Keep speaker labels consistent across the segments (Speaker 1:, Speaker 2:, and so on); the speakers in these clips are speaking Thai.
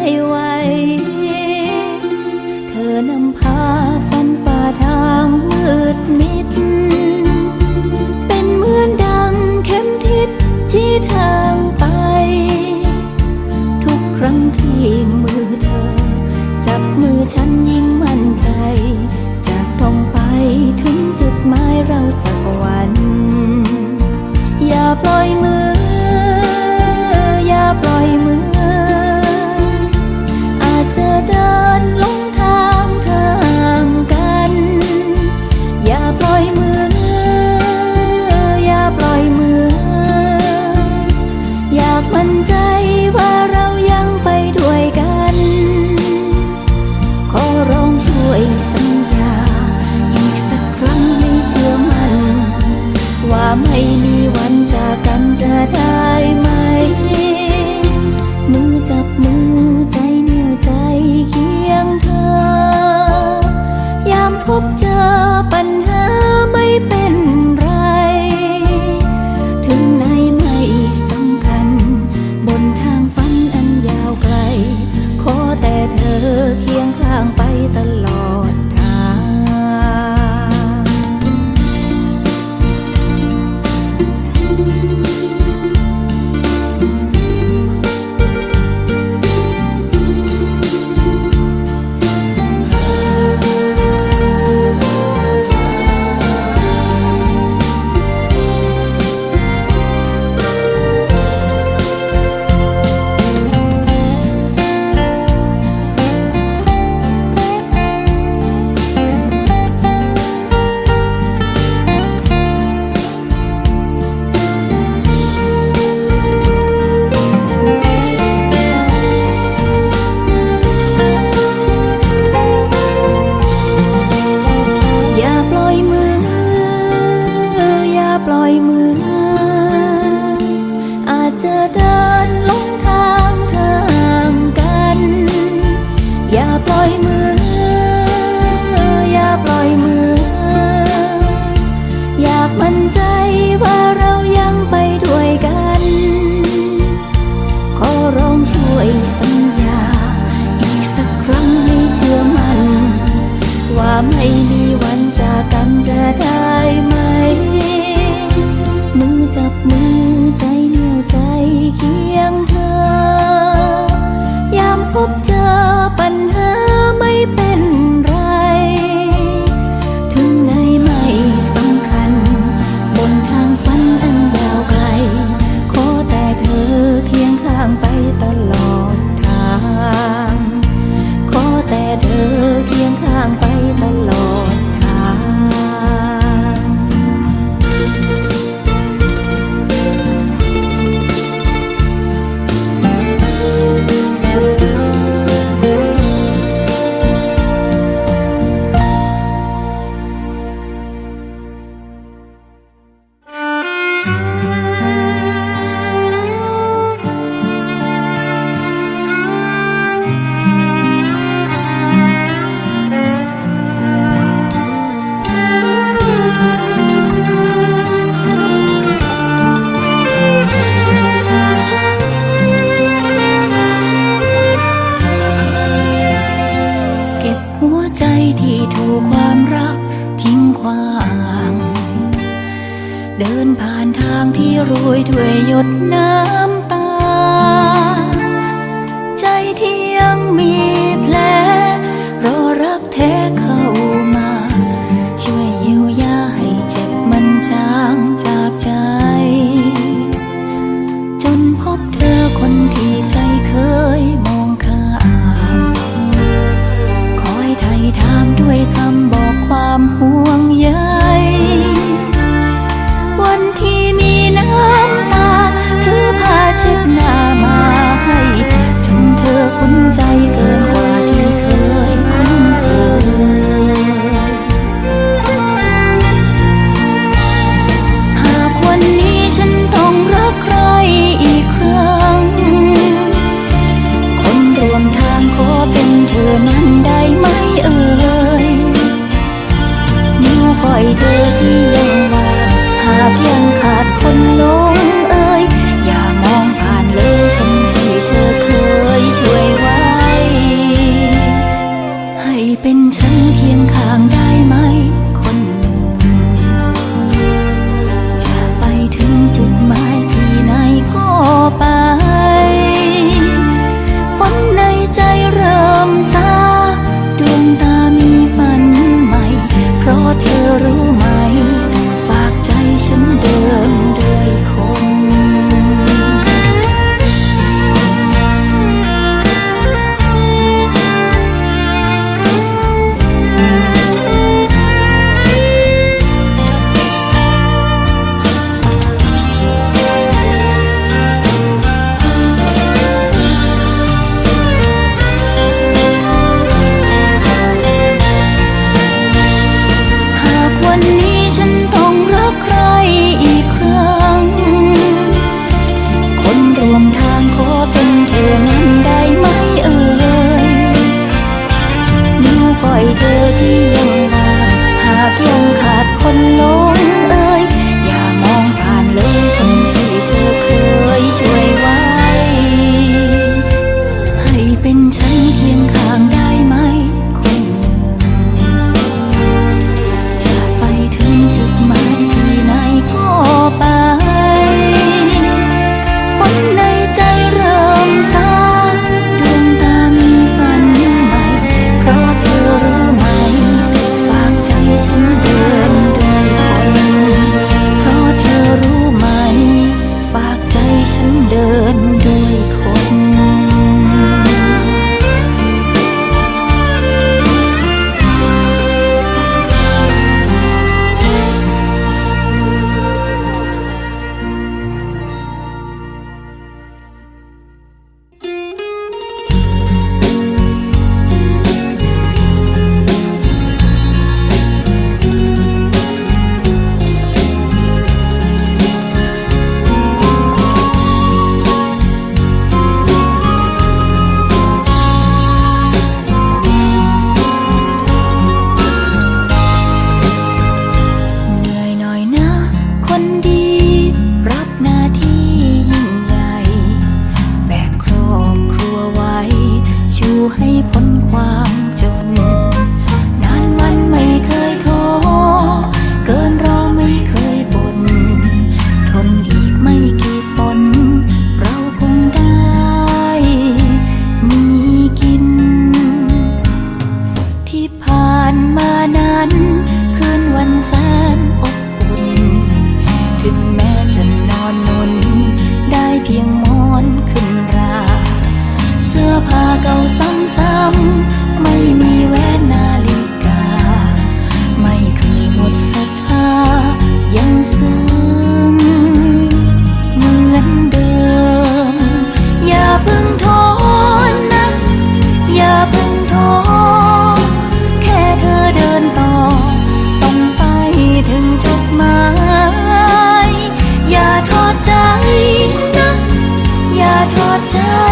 Speaker 1: ไม่ไหว เธอนำพาฝันฝ่าทางมืดมิด เป็นเหมือนดังเข็มทิศชี้ทางไป ทุกครั้งที่มือเธอ จับมือฉันยิ่งมั่นใจจะกตรงไปถึงจุดหมายเราสักวัน อย่าปล่อยมือ มั่นใจว่าเรายังไปด้วยกัน ขอร้องช่วยสัญญา อีกสักครั้งให้เชื่อมั่น ว่าไม่มีวันจากกันจะได้ ปล่อยมืออาจจะได้ เดินผ่านทางที่โรยด้วยหยดน้ำตา ใจที่ยังมี down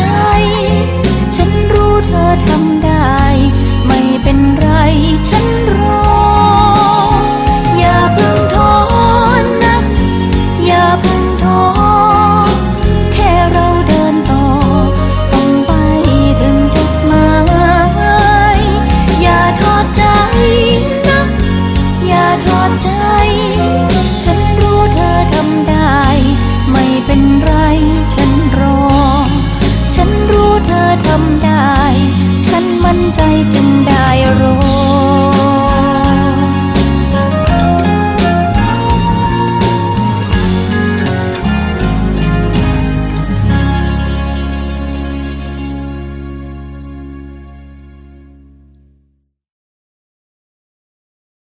Speaker 1: ใจ ธอทำได้ ฉันมั่นใจจึงได้รู้